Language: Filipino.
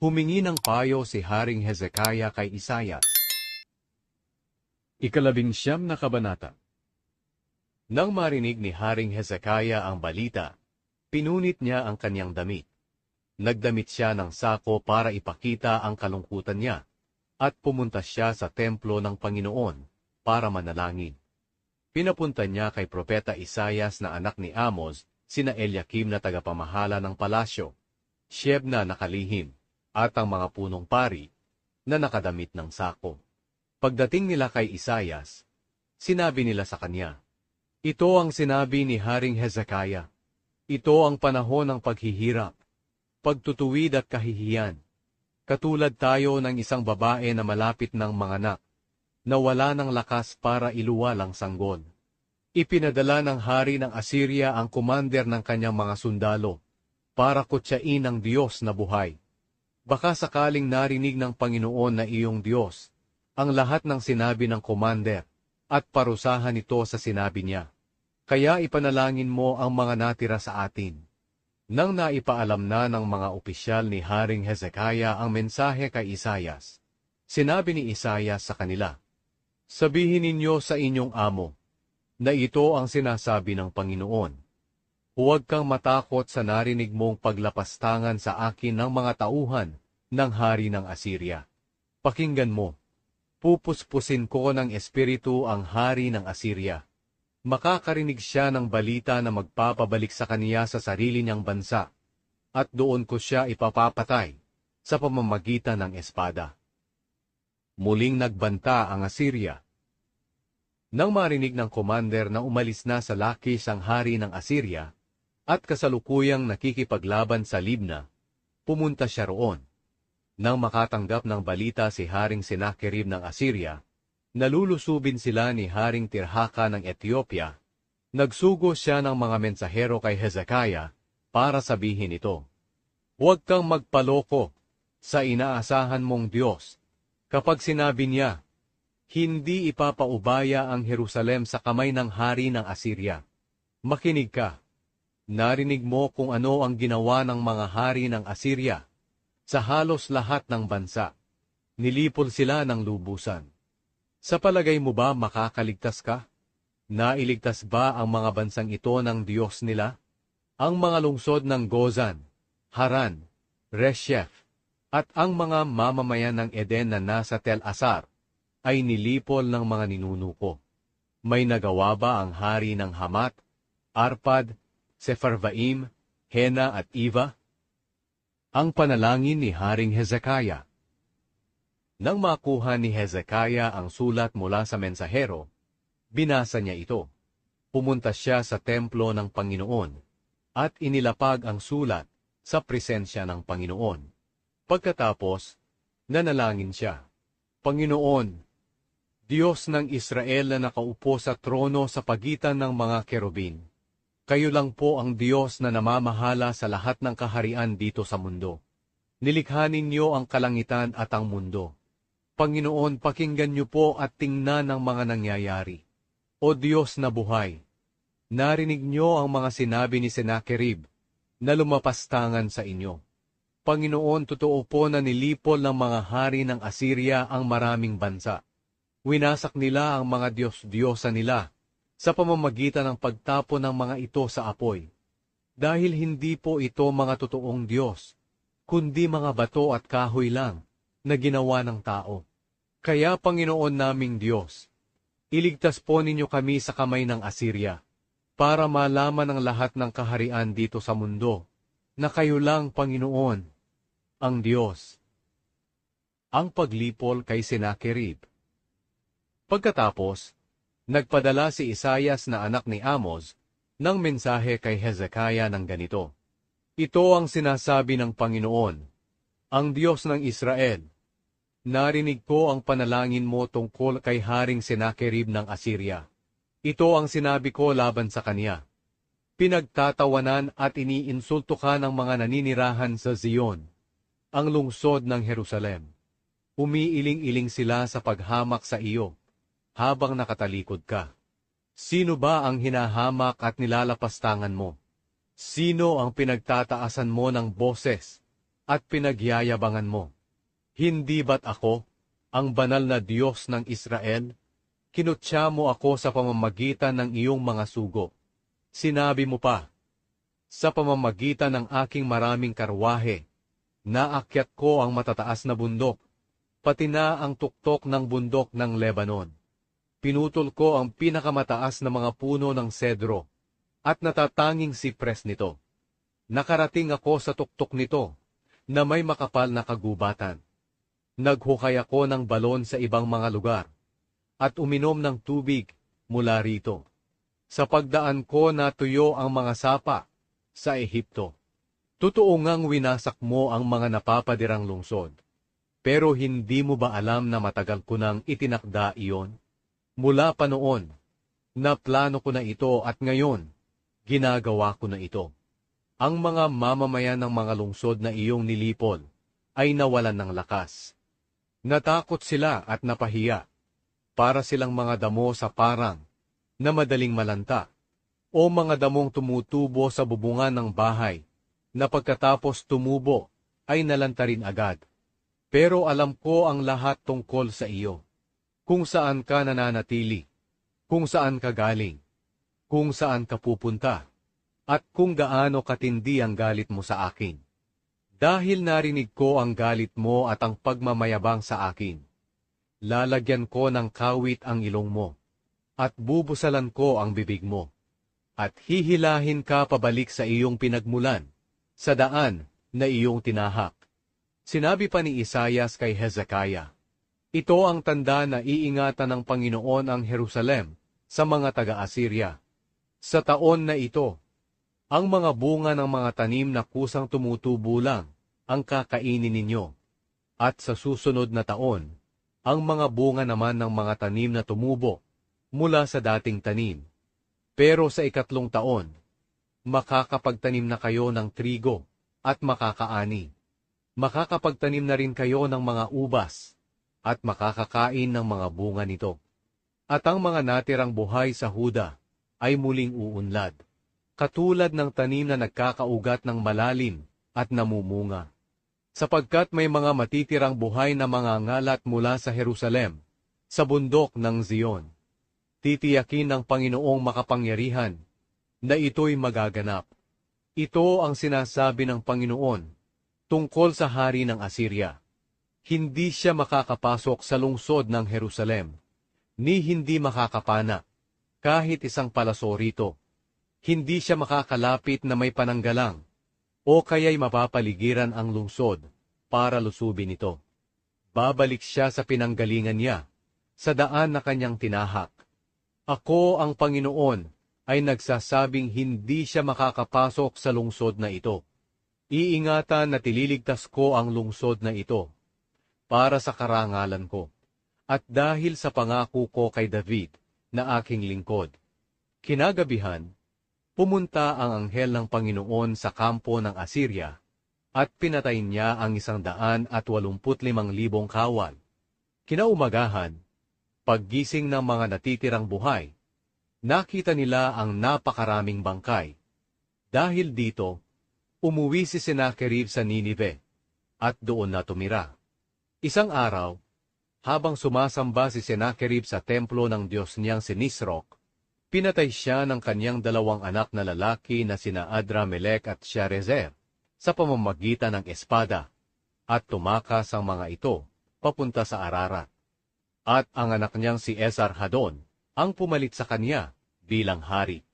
Humingi ng payo si Haring Hezekiah kay Isayas. Ikalabing siyam na kabanata Nang marinig ni Haring Hezekiah ang balita, pinunit niya ang kanyang damit. Nagdamit siya ng sako para ipakita ang kalungkutan niya, at pumunta siya sa templo ng Panginoon para manalangin. Pinapunta niya kay Propeta Isayas na anak ni Amos, sina Eliakim na tagapamahala ng palasyo, Shebna na kalihim, at ang mga punong pari na nakadamit ng sako. Pagdating nila kay Isayas, sinabi nila sa kanya, Ito ang sinabi ni Haring Hezekiah. Ito ang panahon ng paghihirap, pagtutuwid at kahihiyan. Katulad tayo ng isang babae na malapit ng manganak, na wala ng lakas para iluwal ang sanggol. Ipinadala ng hari ng Assyria ang kumander ng kanyang mga sundalo, para kutsain ang Diyos na buhay. Baka sakaling narinig ng Panginoon na iyong Diyos, ang lahat ng sinabi ng commander, at parusahan ito sa sinabi niya. Kaya ipanalangin mo ang mga natira sa atin. Nang naipaalam na ng mga opisyal ni Haring Hezekiah ang mensahe kay Isayas, sinabi ni Isayas sa kanila, Sabihin ninyo sa inyong amo, na ito ang sinasabi ng Panginoon. Huwag kang matakot sa narinig mong paglapastangan sa akin ng mga tauhan ng hari ng Assyria. Pakinggan mo, pupuspusin ko ng espiritu ang hari ng Assyria. Makakarinig siya ng balita na magpapabalik sa kaniya sa sarili niyang bansa, at doon ko siya ipapapatay sa pamamagitan ng espada. Muling nagbanta ang Assyria. Nang marinig ng commander na umalis na sa Lakish ang hari ng Assyria, at kasalukuyang nakikipaglaban sa Libna, pumunta siya roon. Nang makatanggap ng balita si Haring Sennacherib ng Assyria, nalulusubin sila ni Haring Tirhaka ng Ethiopia, nagsugo siya ng mga mensahero kay Hezekiah para sabihin ito, Huwag kang magpaloko sa inaasahan mong Diyos. Kapag sinabi niya, hindi ipapaubaya ang Jerusalem sa kamay ng hari ng Assyria. Makinig ka. Narinig mo kung ano ang ginawa ng mga hari ng Assyria sa halos lahat ng bansa. Nilipol sila ng lubusan. Sa palagay mo ba makakaligtas ka? Nailigtas ba ang mga bansang ito ng Diyos nila? Ang mga lungsod ng Gozan, Haran, Reshef, at ang mga mamamayan ng Eden na nasa Tel Asar ay nilipol ng mga ninuno ko. May nagawa ba ang hari ng Hamat, Arpad, Sepharvaim, Hena at Iva? Ang panalangin ni Haring Hezekiah Nang makuha ni Hezekiah ang sulat mula sa mensahero, binasa niya ito. Pumunta siya sa templo ng Panginoon at inilapag ang sulat sa presensya ng Panginoon. Pagkatapos, nanalangin siya. Panginoon, Diyos ng Israel na nakaupo sa trono sa pagitan ng mga kerubin, kayo lang po ang Diyos na namamahala sa lahat ng kaharian dito sa mundo. Nilikha ninyo ang kalangitan at ang mundo. Panginoon, pakinggan niyo po at tingnan ang mga nangyayari. O Diyos na buhay, narinig niyo ang mga sinabi ni Sennacherib na lumapastangan sa inyo. Panginoon, totoo po na nilipol ng mga hari ng Assyria ang maraming bansa. Winasak nila ang mga Diyos-Diyosa nila sa pamamagitan ng pagtapo ng mga ito sa apoy. Dahil hindi po ito mga totoong Diyos, kundi mga bato at kahoy lang na ginawa ng tao. Kaya Panginoon naming Diyos, iligtas po ninyo kami sa kamay ng Assyria, para malaman ng lahat ng kaharian dito sa mundo, na kayo lang Panginoon, ang Diyos. Ang paglipol kay Sennacherib Pagkatapos, Nagpadala si Isayas na anak ni Amos ng mensahe kay Hezekiah ng ganito. Ito ang sinasabi ng Panginoon, ang Diyos ng Israel. Narinig ko ang panalangin mo tungkol kay Haring Sennacherib ng Assyria. Ito ang sinabi ko laban sa kanya. Pinagtatawanan at iniinsulto ka ng mga naninirahan sa Zion, ang lungsod ng Jerusalem. Umiiling-iling sila sa paghamak sa iyo habang nakatalikod ka. Sino ba ang hinahamak at nilalapastangan mo? Sino ang pinagtataasan mo ng boses at pinagyayabangan mo. Hindi ba't ako, ang banal na Diyos ng Israel? Kinutya mo ako sa pamamagitan ng iyong mga sugo. Sinabi mo pa, sa pamamagitan ng aking maraming karwahe, naakyat ko ang matataas na bundok, pati na ang tuktok ng bundok ng Lebanon. Pinutol ko ang pinakamataas na mga puno ng sedro, at natatanging sipres nito. Nakarating ako sa tuktok nito, na may makapal na kagubatan. Naghukay ako ng balon sa ibang mga lugar, at uminom ng tubig mula rito. Sa pagdaan ko natuyo ang mga sapa sa Ehipto. Totoo ngang winasak mo ang mga napapadirang lungsod. Pero hindi mo ba alam na matagal ko nang itinakda iyon? Mula pa noon, naplano ko na ito at ngayon, ginagawa ko na ito. Ang mga mamamayan ng mga lungsod na iyong nilipol ay nawalan ng lakas. Natakot sila at napahiya, para silang mga damo sa parang na madaling malanta, o mga damong tumutubo sa bubungan ng bahay, na pagkatapos tumubo ay nalanta rin agad. Pero alam ko ang lahat tungkol sa iyo, kung saan ka nananatili, kung saan ka galing, kung saan ka pupunta, at kung gaano katindi ang galit mo sa akin. Dahil narinig ko ang galit mo at ang pagmamayabang sa akin, lalagyan ko ng kawit ang ilong mo, at bubusalan ko ang bibig mo, at hihilahin ka pabalik sa iyong pinagmulan, sa daan na iyong tinahak. Sinabi pa ni Isayas kay Hezekiah, Ito ang tanda na iingatan ng Panginoon ang Jerusalem sa mga taga-Assyria. Sa taon na ito, ang mga bunga ng mga tanim na kusang tumutubo lang ang kakainin ninyo. At sa susunod na taon, ang mga bunga naman ng mga tanim na tumubo mula sa dating tanim. Pero sa ikatlong taon, makakapagtanim na kayo ng trigo at makakaani. Makakapagtanim na rin kayo ng mga ubas at makakakain ng mga bunga nito. At ang mga natirang buhay sa Huda ay muling uunlad, katulad ng tanim na nagkakaugat ng malalim at namumunga. Sapagkat may mga matitirang buhay na mga ngalat mula sa Jerusalem, sa bundok ng Zion. Titiyakin ng Panginoong makapangyarihan na ito'y magaganap. Ito ang sinasabi ng Panginoon tungkol sa hari ng Assyria. Hindi siya makakapasok sa lungsod ng Jerusalem, ni hindi makakapana, kahit isang palaso rito. Hindi siya makakalapit na may pananggalang, o kaya'y mapapaligiran ang lungsod para lusubin ito. Babalik siya sa pinanggalingan niya, sa daan na kanyang tinahak. Ako ang Panginoon ay nagsasabing hindi siya makakapasok sa lungsod na ito. Iingatan na tililigtas ko ang lungsod na ito para sa karangalan ko at dahil sa pangako ko kay David na aking lingkod. Kinagabihan, pumunta ang anghel ng Panginoon sa kampo ng Assyria at pinatay niya ang isang daan at walumput limang libong kawal. Kinaumagahan, paggising ng mga natitirang buhay, nakita nila ang napakaraming bangkay. Dahil dito, umuwi si Sennacherib sa Ninive, at doon na tumira. Isang araw, habang sumasamba si Sennacherib sa templo ng Diyos niyang si Nisroch, pinatay siya ng kanyang dalawang anak na lalaki na sina Adramelech at Sharezer sa pamamagitan ng espada, at tumakas ang mga ito papunta sa Ararat. At ang anak niyang si Esar Hadon ang pumalit sa kanya bilang hari.